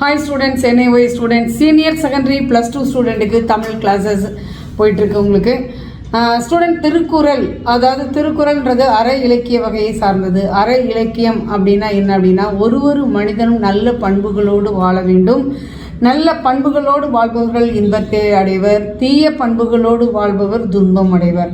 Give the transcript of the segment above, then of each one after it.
Hi students NIOS students senior secondary plus two ஸ்டூடெண்ட்டுக்கு Tamil classes போயிட்டுருக்கு உங்களுக்கு. ஸ்டூடெண்ட் திருக்குறள் அதாவது திருக்குறள்ன்றது அற இலக்கிய வகையை சார்ந்தது. அற இலக்கியம் அப்படின்னா என்ன அப்படின்னா ஒரு ஒரு மனிதனும் நல்ல பண்புகளோடு வாழ வேண்டும். நல்ல பண்புகளோடு வாழ்பவர்கள் இன்பத்தை அடைவர். தீய பண்புகளோடு வாழ்பவர் துன்பம் அடைவர்.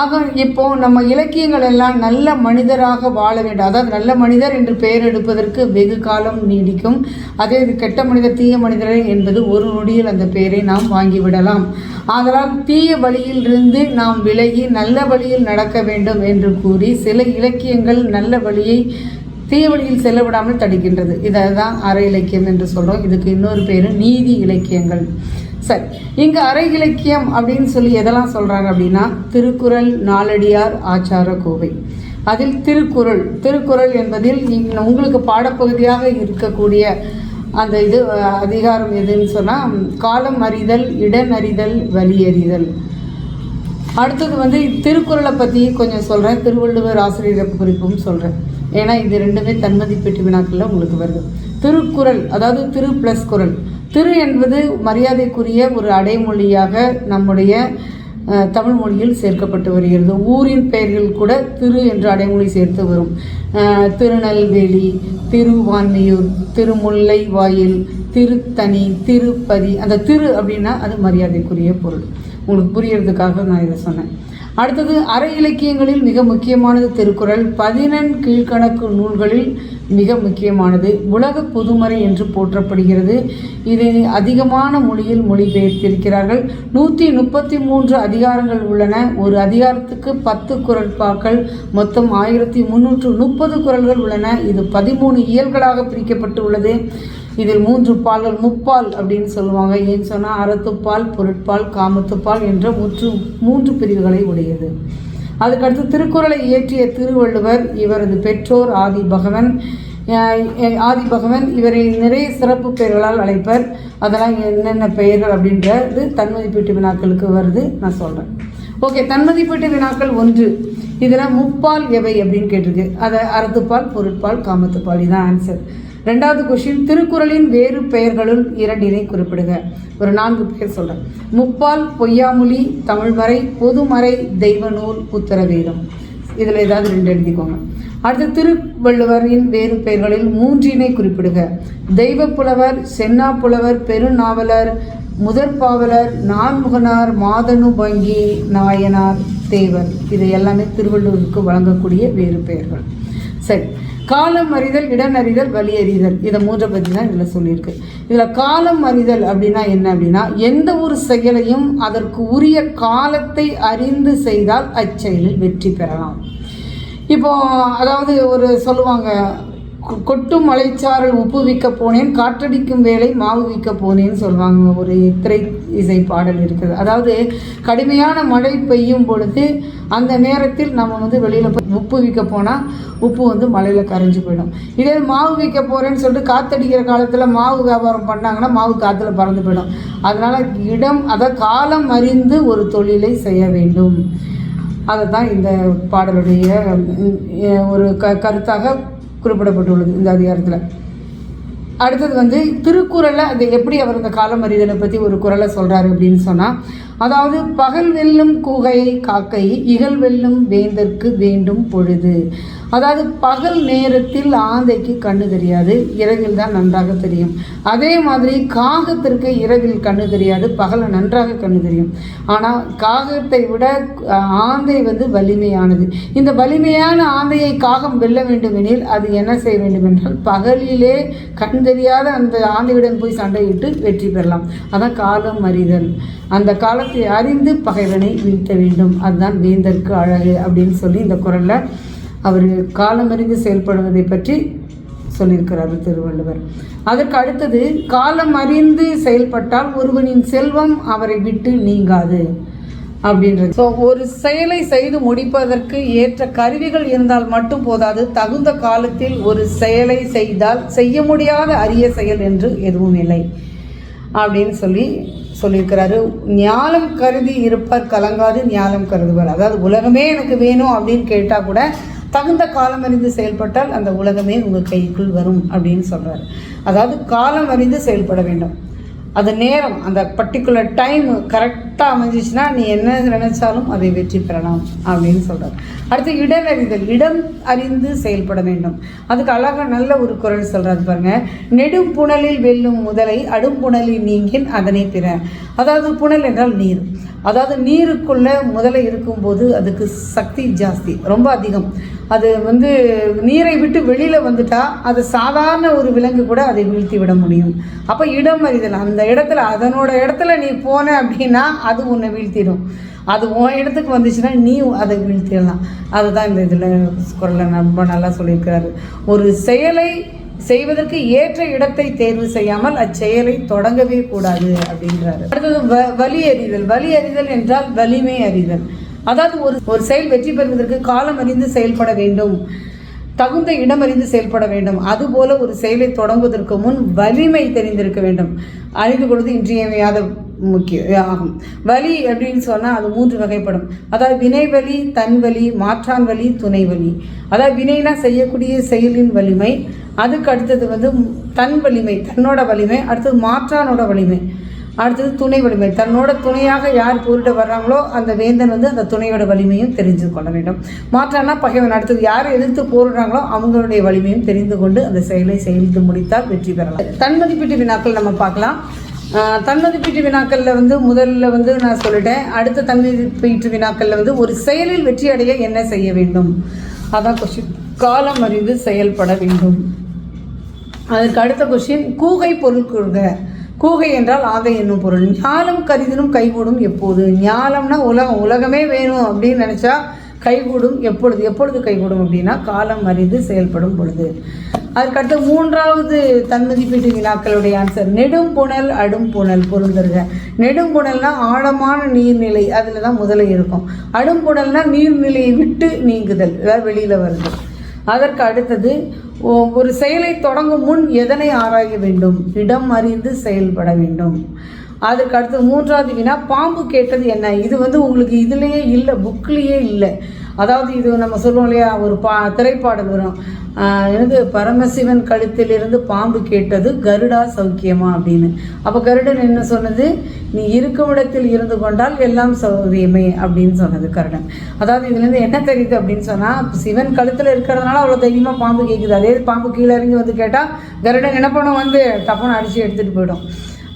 ஆக இப்போ நம்ம இலக்கியங்கள் எல்லாம் நல்ல மனிதராக வாழ வேண்டும். அதாவது நல்ல மனிதர் என்று பெயர் எடுப்பதற்கு வெகு காலம் நீடிக்கும். அதே இது கெட்ட மனிதர் தீய மனிதர் என்பது ஒரு நொடியில் அந்த பெயரை நாம் வாங்கிவிடலாம். ஆதலால் தீய வழியிலிருந்து நாம் விலகி நல்ல வழியில் நடக்க வேண்டும் என்று கூறி சில இலக்கியங்கள் நல்ல வழியை தீவழியில் செல்லவிடாமல் தடுக்கின்றது. இதை தான் அற இலக்கியம் என்று சொல்கிறோம் இதுக்கு இன்னொரு பேர் நீதி இலக்கியங்கள். சரி இங்கே அரை இலக்கியம் அப்படின்னு சொல்லி எதெல்லாம் சொல்கிறாங்க அப்படின்னா திருக்குறள் நாலடியார் ஆச்சார கோவை அதில் திருக்குறள் திருக்குறள் என்பதில் உங்களுக்கு பாடப்பகுதியாக இருக்கக்கூடிய அந்த இது அதிகாரம் எதுன்னு சொன்னால் காலம் அறிதல் இடன் அறிதல் வழி அறிதல். அடுத்தது வந்து திருக்குறளை பற்றி கொஞ்சம் சொல்கிறேன் திருவள்ளுவர் ஆசிரியர் குறிப்பும் சொல்கிறேன் ஏன்னா இது ரெண்டுமே தன்மதி தன்மதிப்பீட்டு வினாக்களில் உங்களுக்கு வருது. திருக்குறள் அதாவது திரு ப்ளஸ் குறள். திரு என்பது மரியாதைக்குரிய ஒரு அடைமொழியாக நம்முடைய தமிழ் மொழியில் சேர்க்கப்பட்டு வருகிறது. ஊரின் பெயர்கள் கூட திரு என்ற அடைமொழி சேர்த்து வரும். திருநெல்வேலி திருவான்மியூர் திருமுல்லை வாயில் திருத்தணி திருப்பதி. அந்த திரு அப்படின்னா அது மரியாதைக்குரிய பொருள். உங்களுக்கு புரியறதுக்காக நான் இதை சொன்னேன். அடுத்தது அற இலக்கியங்களில் மிக முக்கியமானது திருக்குறள். பதினெண் கீழ்கணக்கு நூல்களில் மிக முக்கியமானது உலக பொதுமறை என்று போற்றப்படுகிறது. இதை அதிகமான மொழியில் மொழிபெயர்த்திருக்கிறார்கள். நூற்றி முப்பத்தி மூன்று அதிகாரங்கள் உள்ளன. ஒரு அதிகாரத்துக்கு பத்து குரல்பாக்கள் மொத்தம் ஆயிரத்தி முன்னூற்று முப்பது குரல்கள் உள்ளன. இது பதிமூணு இயல்களாக பிரிக்கப்பட்டு உள்ளது இதில் மூன்று பால்கள் முப்பால் அப்படின்னு சொல்லுவாங்க. ஏன்னு சொன்னால் அறத்துப்பால் பொருட்பால் காமத்துப்பால் என்ற மூன்று மூன்று பிரிவுகளை உடையது. அதுக்கடுத்து திருக்குறளை இயற்றிய திருவள்ளுவர் இவரது பெற்றோர் ஆதி பகவன். ஆதி பகவன் இவரை நிறைய சிறப்பு பெயர்களால் அழைப்பர். அதெல்லாம் என்னென்ன பெயர்கள் அப்படின்றது தன்மதிப்பீட்டு வினாக்களுக்கு வருது. நான் சொல்கிறேன் ஓகே தன்மதிப்பீட்டு வினாக்கள் ஒன்று. இதில் முப்பால் எவை அப்படின்னு கேட்டிருக்கு. அதை அறத்துப்பால் பொருட்பால் காமத்துப்பால் இதுதான் ஆன்சர் ரெண்டாவது கொஷின் திருக்குறளின் வேறு பெயர்களுள் இரண்டினை குறிப்பிடுக. ஒரு நான்கு பேர் சொல்கிறேன் முப்பால் பொய்யாமொழி தமிழ்மறை பொதுமறை தெய்வநூல் உத்தரவேதம் இதில் ஏதாவது ரெண்டு எழுதிக்கோங்க. அடுத்து திருவள்ளுவரின் வேறு பெயர்களில் மூன்றினை குறிப்பிடுக. தெய்வப்புலவர் சென்னா புலவர் பெருநாவலர் முதற்பாவலர் நான்முகனார் மாதனு பங்கி நாயனார் தேவர். இது எல்லாமே திருவள்ளுவருக்கு வழங்கக்கூடிய வேறு பெயர்கள். சரி. காலம் அறிதல் இடனறிதல் அறிதல் வழி அறிதல். இதை மூன்றை பற்றி தான் இதில் சொல்லியிருக்கு. இதில் காலம் அறிதல் அப்படின்னா என்ன அப்படின்னா எந்த ஒரு செயலையும் அதற்கு உரிய காலத்தை அறிந்து செய்தால் அச்செயலில் வெற்றி பெறலாம். இப்போ அதாவது ஒரு சொல்லுவாங்க கொட்டும் மலைச்சாரல் உப்பு விற்க போனேன் காற்றடிக்கும் வேலை மாவு விற்க போனேன்னு சொல்லுவாங்க. ஒரு திரை இசை பாடல் இருக்குது. அதாவது கடுமையான மழை பெய்யும் பொழுது அந்த நேரத்தில் நம்ம வந்து வெளியில் போய் உப்பு விற்க போனால் உப்பு வந்து மழையில் கரைஞ்சு போயிடும். இதே மாவு விற்க போகிறேன்னு சொல்லிட்டு காத்தடிக்கிற காலத்தில் மாவு வியாபாரம் பண்ணாங்கன்னா மாவு காற்றுல பறந்து போயிடும். அதனால் இடம் அதை காலம் அறிந்து ஒரு தொழிலை செய்ய வேண்டும். அதை தான் இந்த பாடலுடைய ஒரு க கருத்தாக குறிப்பிடப்பட்டுள்ளது இந்த அதிகாரத்தில். அடுத்தது வந்து திருக்குறளில் அது எப்படி அவர் இந்த காலம் அறிதலை பற்றி ஒரு குறளை சொல்கிறாரு அப்படின்னு சொன்னால் அதாவது பகல் வெல்லும் கூகையை காக்கை இகழ் வெல்லும் வேந்தற்கு வேண்டும் பொழுது. அதாவது பகல் நேரத்தில் ஆந்தைக்கு கண்ணு தெரியாது இரவில் தான் நன்றாக தெரியும். அதே மாதிரி காகத்திற்கு இரவில் கண்ணு தெரியாது பகலில் நன்றாக கண்ணு தெரியும். ஆனால் காகத்தை விட ஆந்தை வந்து வலிமையானது. இந்த வலிமையான ஆந்தையை காகம் வெல்ல வேண்டுமெனில் அது என்ன செய்ய வேண்டும் என்றால் பகலிலே கண் தெரியாத அந்த ஆந்தையுடன் போய் சண்டையிட்டு வெற்றி பெறலாம். அதான் காலம் அறிதல். அந்த காலத்தை அறிந்து பகைவனை வீழ்த்த வேண்டும். அதுதான் வேந்தற்கு அழகு அப்படின்னு சொல்லி இந்த குரலில் அவர் காலமறிந்து செயல்படுவதை பற்றி சொல்லியிருக்கிறார் திருவள்ளுவர். அதற்கு அடுத்தது காலம் அறிந்து செயல்பட்டால் ஒருவனின் செல்வம் அவரை விட்டு நீங்காது அப்படின்றது. ஸோ ஒரு செயலை செய்து முடிப்பதற்கு ஏற்ற கருவிகள் இருந்தால் மட்டும் போதாது தகுந்த காலத்தில் ஒரு செயலை செய்தால் செய்ய முடியாத அரிய செயல் என்று எதுவும் இல்லை அப்படின்னு சொல்லி சொல்லியிருக்கிறாரு. ஞானம் கருதி இருப்பர் கலங்காது ஞானம் கருதுவர். அதாவது உலகமே எனக்கு வேணும் அப்படின்னு கேட்டால் கூட தகுந்த காலம் அறிந்து செயல்பட்டால் அந்த உலகமே உங்கள் கைக்குள் வரும் அப்படின்னு சொல்கிறாரு அதாவது காலம் அறிந்து செயல்பட வேண்டும். அது நேரம் அந்த பர்டிகுலர் டைம் கரெக்டாக அமைஞ்சிச்சுன்னா நீ என்ன நினைச்சாலும் அதை வெற்றி பெறலாம் அப்படின்னு சொல்கிறார் அடுத்து இடம் அறிதல் இடம் அறிந்து செயல்பட வேண்டும். அதுக்கு அழகாக நல்ல ஒரு குரல் சொல்கிறாரு பாருங்க. நெடும் புனலில் வெல்லும் முதலை அடும் புனலில் நீங்கின் அதனை பிற. அதாவது புனல் என்றால் நீர். அதாவது நீருக்குள்ளே முதலை இருக்கும்போது அதுக்கு சக்தி ஜாஸ்தி ரொம்ப அதிகம். அது வந்து நீரை விட்டு வெளியில் வந்துட்டால் அது சாதாரண ஒரு விலங்கு கூட அதை வீழ்த்தி விட முடியும். அப்போ இடம் அறிதல் அந்த இடத்துல அதனோட இடத்துல நீ போன அப்படின்னா அது உன்னை வீழ்த்திடும். அது உன் இடத்துக்கு வந்துச்சுன்னா நீ அதை வீழ்த்திடலாம். அதுதான் இந்த இதில் குரலை ரொம்ப நல்லா சொல்லியிருக்கிறாரு. ஒரு செயலை செய்வதற்கு ஏற்ற இடத்தை தேர்வு செய்யாமல் அச்செயலை தொடங்கவே கூடாது அப்படின்றாரு. அடுத்தது வ வலி அறிதல் வலி அறிதல் என்றால் வலிமை அறிதல். அதாவது ஒரு ஒரு செயல் வெற்றி பெறுவதற்கு காலம் அறிந்து செயல்பட வேண்டும். தகுந்த இடம் அறிந்து செயல்பட வேண்டும். அதுபோல ஒரு செயலை தொடங்குவதற்கு முன் வலிமை தெரிந்திருக்க வேண்டும். அறிந்து கொள்வது இன்றியமையாத முக்கிய ஆகும். வலி அப்படின்னு சொன்னால் அது மூன்று வகைப்படும். அதாவது வினை வலி தன் வலி மாற்றான் வலி துணை வலி. அதாவது வினைனா செய்யக்கூடிய செயலின் வலிமை அதுக்கு அடுத்தது வந்து தன் வலிமை தன்னோட வலிமை அடுத்தது மாற்றானோட வலிமை அடுத்தது துணை வலிமை. தன்னோட துணையாக யார் போரிட வர்றாங்களோ அந்த வேந்தன் வந்து அந்த துணையோட வலிமையும் தெரிஞ்சு கொள்ள வேண்டும். மாற்றானா பகைவன். அடுத்தது யார் எதிர்த்து போரிடுறாங்களோ அவங்களுடைய வலிமையும் தெரிந்து கொண்டு அந்த செயலை செய்து முடித்தால் வெற்றி பெறலாம். தன்மதிப்பீட்டு வினாக்கள் நம்ம பார்க்கலாம். தன்மதிப்பீட்டு வினாக்களில் வந்து முதல்ல வந்து நான் சொல்லிட்டேன். அடுத்த தன்மதிப்பீட்டு வினாக்களில் வந்து ஒரு செயலில் வெற்றி அடைய என்ன செய்ய வேண்டும்? அதான் கொஸ்டின் காலம் அறிந்து செயல்பட வேண்டும். அதற்கு அடுத்த கொஸ்டின் கூகை பொருள் கொள்க கூகை என்றால் ஆதை என்னும் பொருள். ஞாலம் கருதினும் கைகூடும் எப்போது? ஞாலம்னா உலகம் உலகமே வேணும் அப்படின்னு நினச்சா கைகூடும் எப்பொழுது? எப்பொழுது கைகூடும் அப்படின்னா காலம் அறிந்து செயல்படும் பொழுது. அதற்கடுத்து மூன்றாவது தன்மதிப்பீட்டு வினாக்களுடைய ஆன்சர் நெடும் அடும்புணல் அடும் புனல் பொருந்தருக நெடும் ஆழமான நீர்நிலை அதில் தான் முதலில் இருக்கும் அடும்புணல்னால் நீர்நிலையை விட்டு நீங்குதல் அதாவது வெளியில் வருது. அதற்கு அடுத்தது ஒ- ஒரு செயலை தொடங்கும் முன் எதனை ஆராய வேண்டும்? இடம் அறிந்து செயல்பட வேண்டும். அதற்கு அடுத்து மூன்றாவது வினா பாம்பு கேட்டது என்ன? இது வந்து உங்களுக்கு இதுலேயே இல்லை புக்லேயே இல்லை. அதாவது இது நம்ம சொல்லுவோம் இல்லையா ஒரு பா திரைப்பாடல் வரும். எனது பரமசிவன் கழுத்திலிருந்து பாம்பு கேட்டது கருடா சௌக்கியமா அப்படின்னு. அப்போ கருடன் என்ன சொன்னது? நீ இருக்கும் இடத்தில் இருந்து கொண்டால் எல்லாம் சௌகரியமே அப்படின்னு சொன்னது கருடன். அதாவது இதுலேருந்து என்ன தெரியுது அப்படின்னு சொன்னால் சிவன் கழுத்தில் இருக்கிறதுனால அவ்வளோ தைரியமாக பாம்பு கேட்குது அதே பாம்பு கீழே இறங்கி வந்து கேட்டால் கருடன் என்ன பண்ணும்? வந்து டப்புன்னு அடித்து எடுத்துகிட்டு போயிடும்.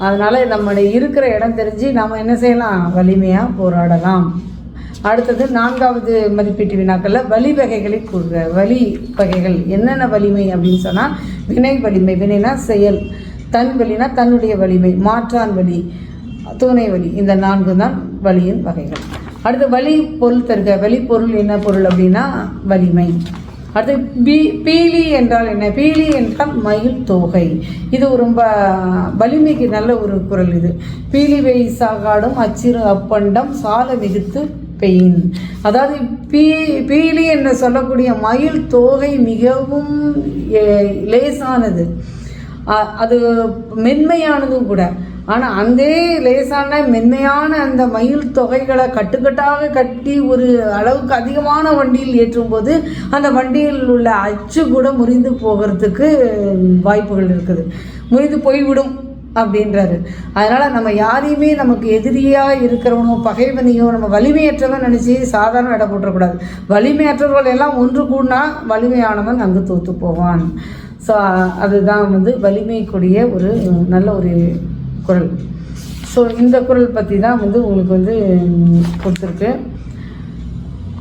அதனால் நம்மளுடைய இருக்கிற இடம் தெரிஞ்சு நாம் என்ன செய்யலாம்? வலிமையாக போராடலாம். அடுத்தது நான்காவது மதிப்பீட்டு வினாக்களில் வலி வகைகளை கூறுக. வலி வகைகள் என்னென்ன வலிமை அப்படின்னு சொன்னால் வினை வலிமை வினைனா செயல் தன் வலினா தன்னுடைய வலிமை மாற்றான் வலி துணை வலி இந்த நான்கு தான் வலியின் வகைகள். அடுத்து வலி பொருள் தருக. வலி பொருள் என்ன பொருள் அப்படின்னா வலிமை. அடுத்து பீ பீலி என்றால் என்ன? பீலி என்றால் மயில் தொகை. இது ரொம்ப வலிமைக்கு நல்ல ஒரு குரல் இது. பீலி வை சாகாடும் அச்சிறு அப்பண்டம் சால மிகுத்து பெயின் அதாவது பீ பீலி என்று சொல்லக்கூடிய மயில் தோகை மிகவும் லேசானது. அது மென்மையானதும் கூட. ஆனால் அந்த லேசான மென்மையான அந்த மயில் தொகைகளை கட்டுக்கட்டாக கட்டி ஒரு அளவுக்கு அதிகமான வண்டியில் ஏற்றும்போது அந்த வண்டியில் உள்ள அச்சு கூட முறிந்து போகிறதுக்கு வாய்ப்புகள் இருக்குது. முறிந்து போய்விடும். அப்படின்றாரு. அதனால் நம்ம யாரையுமே நமக்கு எதிரியாக இருக்கிறவனோ பகைவனையோ நம்ம வலிமையற்றவன் நினச்சி சாதாரண இடம் போட்டுறக்கூடாது. வலிமையற்றவர்கள் எல்லாம் ஒன்று கூடினா வலிமையானவன் அங்கு தோற்று போவான். ஸோ அதுதான் வந்து வலிமைக்குரிய ஒரு நல்ல ஒரு குரல். ஸோ இந்த குரல் பற்றி தான் வந்து உங்களுக்கு வந்து கொடுத்துருக்கு.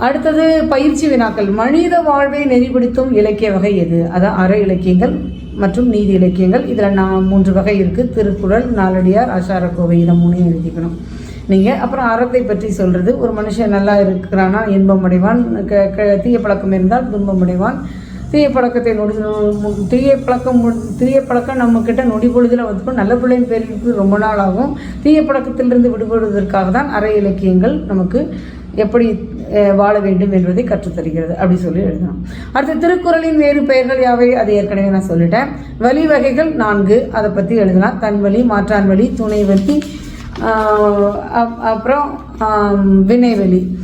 அடுத்தது பயிற்சி வினாக்கள். மனித வாழ்வை நெறிப்படுத்தும் இலக்கிய வகை எது? அதான் அற இலக்கியங்கள். மற்றும் நீதி இலக்கியங்கள். இதில் நான் மூன்று வகை இருக்குது திருக்குறள் நாலடியார் ஆசாரக்கோவை இதை மூணையும் எழுதிக்கணும். நீங்கள் அப்புறம் அறத்தை பற்றி சொல்கிறது ஒரு மனுஷன் நல்லா இருக்கிறானா இன்பம் அடைவான் க க தீய பழக்கம் இருந்தால் துன்பம் அடைவான் தீய பழக்கத்தை நொடி தீய பழக்கம் தீய பழக்கம் நம்மக்கிட்ட நொடி பொழுதில் வந்துக்கும். நல்ல பிள்ளையின் பேருக்கு ரொம்ப நாள் ஆகும். தீய பழக்கத்திலிருந்து விடுபடுவதற்காக தான் அற இலக்கியங்கள் நமக்கு எப்படி வாழ வேண்டும் என்பதை கற்றுத்தருகிறது அப்படி சொல்லி எழுதணும். அடுத்து திருக்குறளின் வேறு பெயர்கள் யாவை? அது ஏற்கனவே நான் சொல்லிட்டேன். வழி வகைகள் நான்கு அதை பற்றி எழுதலாம். தன்வழி மாற்றான் வழி துணை வழி அப்- அப்புறம் வினைவெளி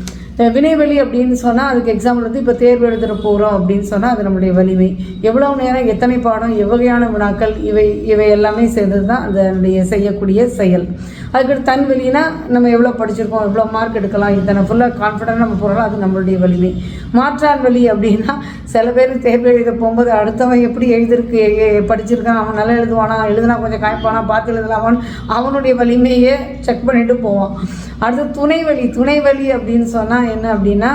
வினைவெளி அப்படின்னு சொன்னால் அதுக்கு எக்ஸாம்பிள் வந்து இப்போ தேர்வு எழுதுகிற போகிறோம் அப்படின்னு சொன்னால் அது நம்முடைய வலிமை. எவ்வளோ நேரம் எத்தனை பாடம் எவ்வகையான வினாக்கள் இவை இவை எல்லாமே சேர்ந்தது தான் அதனுடைய செய்யக்கூடிய செயல். அதுக்கடுத்து தன் வெளினா நம்ம எவ்வளோ படிச்சிருக்கோம் எவ்வளோ மார்க் எடுக்கலாம் இத்தனை ஃபுல்லாக கான்ஃபிடென்ட் நம்ம போகிறோம் அது நம்மளுடைய வலிமை. மாற்றான் வழி அப்படின்னா சில பேர் தேர்வு எழுத போகும்போது அடுத்தவன் எப்படி எழுதிருக்கு படிச்சிருக்கான் அவன் நல்லா எழுதுவானா எழுதுனா கொஞ்சம் காய்ப்பானா பார்த்து எழுதலாமான்னு அவனுடைய வலிமையை செக் பண்ணிட்டு போவான். அடுத்து துணை வழி துணை வழி அப்படின்னு சொன்னால் என்ன அப்படின்னா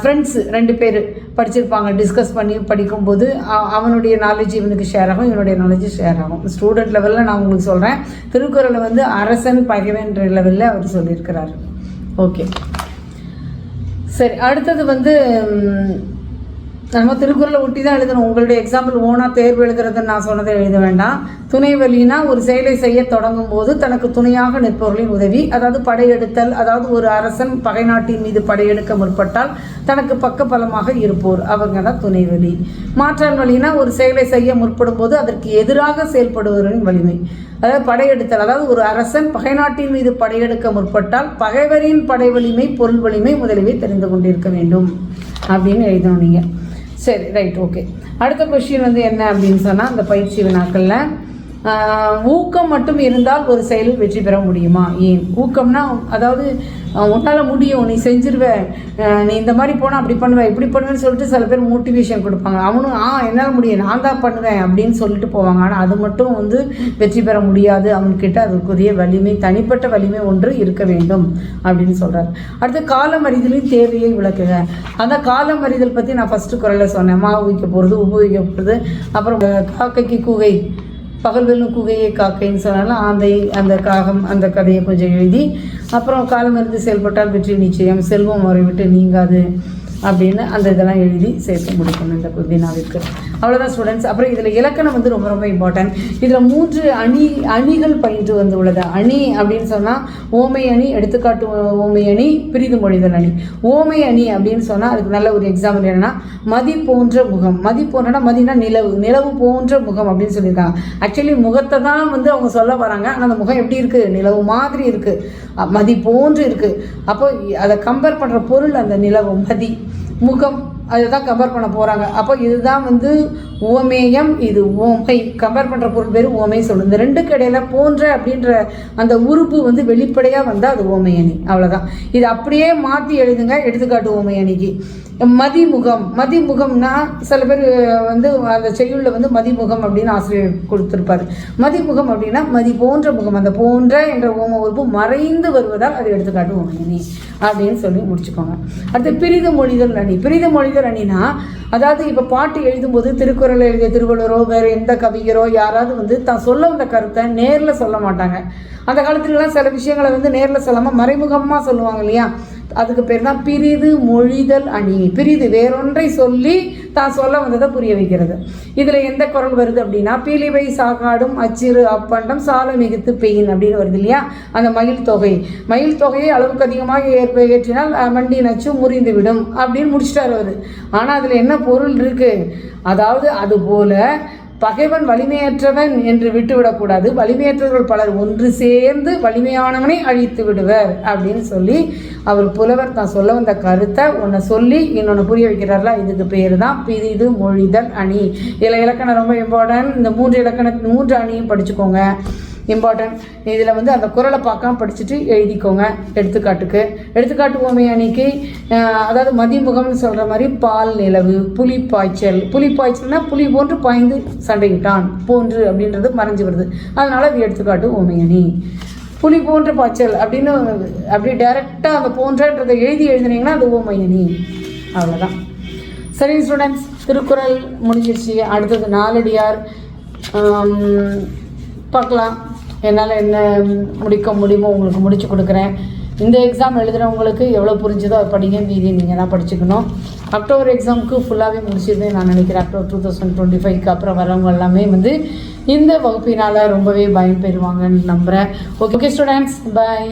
ஃப்ரெண்ட்ஸு ரெண்டு பேர் படிச்சிருப்பாங்க. டிஸ்கஸ் பண்ணி படிக்கும்போது அவனுடைய நாலேஜ் இவனுக்கு ஷேர் ஆகும் இவனுடைய நாலேஜ் ஷேர் ஆகும். ஸ்டூடெண்ட் லெவலில் நான் உங்களுக்கு சொல்கிறேன் திருக்குறளை வந்து அரசன் பகைவன்ற லெவலில் அவர் சொல்லியிருக்கிறார். ஓகே சரி அடுத்தது வந்து நம்ம திருக்குறளை ஒட்டி தான் எழுதணும். உங்களுடைய எக்ஸாம்பிள் ஓனாக தேர்வு எழுதுறதுன்னு நான் சொன்னதை எழுத வேண்டாம். துணை வழினா ஒரு செயலை செய்ய தொடங்கும் போது தனக்கு துணையாக நிற்பவர்களின் உதவி அதாவது படையெடுத்தல் அதாவது ஒரு அரசன் பகை நாட்டின் மீது படையெடுக்க முற்பட்டால் தனக்கு பக்கபலமாக இருப்போர். அவங்க தான் துணை வழி மாற்றான் வழினா ஒரு செயலை செய்ய முற்படும் போது அதற்கு எதிராக செயல்படுவவரின் வலிமை. அதாவது படையெடுத்தல் அதாவது ஒரு அரசன் பகை நாட்டின் மீது படையெடுக்க முற்பட்டால் பகைவரின் படை வலிமை பொருள் வலிமை முதலியவை தெரிந்து கொண்டிருக்க வேண்டும். அப்படின்னு எழுதணும் நீங்கள் சரி ரைட் ஓகே அடுத்த கொஷின் வந்து என்ன அப்படின்னு சொன்னால் அந்த பயிற்சி வினாக்களில் ஊக்கம் மட்டும் இருந்தால் ஒரு செயலில் வெற்றி பெற முடியுமா? ஏன்? ஊக்கம்னா அதாவது உன்னால் முடியும். நீ செஞ்சிருவ. நீ இந்த மாதிரி போனால் அப்படி பண்ணுவேன் இப்படி பண்ணுவேன்னு சொல்லிட்டு சில பேர் மோட்டிவேஷன் கொடுப்பாங்க. அவனும் ஆ என்னால் முடியும். நான் தான் பண்ணுவேன் அப்படின்னு சொல்லிட்டு போவாங்க. ஆனால் அது மட்டும் வந்து வெற்றி பெற முடியாது. அவன்கிட்ட அதுக்குரிய வலிமை தனிப்பட்ட வலிமை ஒன்று இருக்க வேண்டும் அப்படின்னு சொல்கிறார் அடுத்து காலம் அறிதலின் தேவையை விளக்குங்க அந்த காலம் அறிதல் பற்றி நான் ஃபஸ்ட்டு குரலில் சொன்னேன். மாவு வைக்க போகிறது உபயோகிக்க போகிறது அப்புறம் காக்கைக்கு கூகை. பகல் வெல்லும் குகையை காக்கைன்னு சொன்னாலும் ஆந்தை அந்த காகம் அந்த கதையை கொஞ்சம் எழுதி அப்புறம் காலம் இருந்து செயல்பட்டால் வெற்றி நிச்சயம். செல்வம் வரை விட்டு நீங்காது. அப்படின்னு அந்த இதெல்லாம் எழுதி சேர்த்து முடிக்கணும் இந்த புதினாவிற்கு. அவ்வளோதான் ஸ்டூடெண்ட்ஸ் அப்புறம் இதில் இலக்கணம் வந்து ரொம்ப ரொம்ப இம்பார்ட்டன்ட் இதில் மூன்று அணி அணிகள் பயின்று வந்து உள்ளது அணி அப்படின்னு சொன்னால் ஓமை அணி எடுத்துக்காட்டு ஓமை அணி பிரிது மொழிதல் அணி. ஓமை அணி அப்படின்னு சொன்னால் அதுக்கு நல்ல ஒரு எக்ஸாம்பிள் என்னென்னா மதி போன்ற முகம். மதி போன்றனா மதினா நிலவு. நிலவு போன்ற முகம் அப்படின்னு சொல்லியிருக்காங்க. ஆக்சுவலி முகத்தை தான் வந்து அவங்க சொல்ல வராங்க. ஆனால் அந்த முகம் எப்படி இருக்குது நிலவு மாதிரி இருக்குது மதி போன்று இருக்குது அப்போ அதை கம்பேர் பண்ணுற பொருள் அந்த நிலவு மதி. முகம் அதை தான் கம்பேர் பண்ண போகிறாங்க அப்போ இதுதான் வந்து ஓமேயம் இது ஓமை கம்பேர் பண்ணுற பொருள் பேர் ஓமை சொல்லணும் இந்த ரெண்டுக்கு இடையில போன்ற அப்படின்ற அந்த உறுப்பு வந்து வெளிப்படையாக வந்தால் அது ஓமையணி அவ்வளோதான் இது அப்படியே மாற்றி எழுதுங்க எடுத்துக்காட்டு ஓமையணிக்கு மதிமுகம். மதிமுகம்னா சில பேர் வந்து அந்த செய்யுளில் வந்து மதிமுகம் அப்படின்னு ஆசிரியர் கொடுத்துருப்பாரு. மதிமுகம் அப்படின்னா மதி போன்ற முகம் அந்த போன்ற என்ற ஓம உறுப்பு மறைந்து வருவதால் அது எடுத்துக்காட்டு ஓமினி அப்படின்னு சொல்லி முடிச்சுக்கோங்க. அடுத்து பிரித மொழிதல் அணி. பிரித மொழிதல் அணினா அதாவது இப்போ பாட்டு எழுதும்போது திருக்குறள் எழுதிய திருவள்ளுவரோ வேறு எந்த கவிஞரோ யாராவது வந்து தான் சொல்ல வந்த கருத்தை நேரில் சொல்ல மாட்டாங்க. அந்த காலத்துலலாம் சில விஷயங்களை வந்து நேரில் சொல்லாமல் மறைமுகமாக சொல்லுவாங்க இல்லையா? அதுக்கு பேர் தான் பிரிது மொழிதல் அணி. பிரிது வேறொன்றை சொல்லி தான் சொல்ல வந்ததை புரிய வைக்கிறது. இதில் எந்த குரல் வருது அப்படின்னா பீலிவை சாகாடும் அச்சிறு அப்பண்டம் சால மிகுத்து பெயின் அப்படின்னு வருது இல்லையா? அந்த மயில் தொகை. மயில் தொகையை அளவுக்கு அதிகமாக ஏற்ப ஏற்றினால் மண்டி நச்சு முறிந்து விடும் அப்படின்னு முடிச்சிட்டார் அவர். ஆனால் அதில் என்ன பொருள் இருக்குது அதாவது அதுபோல் பகைவன் வலிமையற்றவன் என்று விட்டுவிடக்கூடாது வலிமையற்றவர்கள் பலர் ஒன்று சேர்ந்து வலிமையானவனை அழித்து விடுவர் அப்படின்னு சொல்லி அவர் புலவர் தான் சொல்ல வந்த கருத்தை ஒன்றை சொல்லி இன்னொன்று புரிய வைக்கிறார்ல இதுக்கு பேர் தான் பிரிது மொழிதல் அணி. இதில் இலக்கணம் ரொம்ப இம்பார்ட்டன்ட் இந்த மூன்று இலக்கண மூன்று அணியும் படிச்சுக்கோங்க. இம்பார்ட்டன்ட் இதில் வந்து அந்த குரலை பார்க்காம படிச்சுட்டு எழுதிக்கோங்க எடுத்துக்காட்டுக்கு. எடுத்துக்காட்டு ஓமை அன்னைக்கு அதாவது மதிமுகம்னு சொல்கிற மாதிரி பால் நிலவு புலி பாய்ச்சல். புலி பாய்ச்சல்னா புலி போன்று பாய்ந்து சண்டையிட்டான் போன்று அப்படின்றது மறைஞ்சு வருது. அதனால் அது எடுத்துக்காட்டு ஓமை அணி. புலி போன்ற பாய்ச்சல் அப்படின்னு அப்படி டைரெக்டாக அந்த போன்றன்றதை எழுதி எழுதுனீங்கன்னா அது ஓமை அணி. அவ்வளோதான் சரி ஸ்டூடெண்ட்ஸ் திருக்குறள் முடிஞ்சிருச்சு. அடுத்தது நாலடியார். பார்க்கலாம். என்னால் என்ன முடிக்க முடியுமோ உங்களுக்கு முடிச்சு கொடுக்குறேன். இந்த எக்ஸாம் எழுதுகிறவங்களுக்கு எவ்வளோ புரிஞ்சுதோ அதை படிங்க மீதி நீங்கள் தான் படிச்சுக்கணும். அக்டோபர் எக்ஸாமுக்கு ஃபுல்லாகவே முடிச்சிருந்தேன் நான் நினைக்கிறேன். அக்டோபர் டூ தௌசண்ட் டுவெண்ட்டி ஃபைவ்க்கு அப்புறம் வரவங்க எல்லாமே வந்து இந்த வகுப்பினால் ரொம்பவே பயன்பெறுவாங்கன்னு நம்புகிறேன் ஓகே ஸ்டூடெண்ட்ஸ் பாய்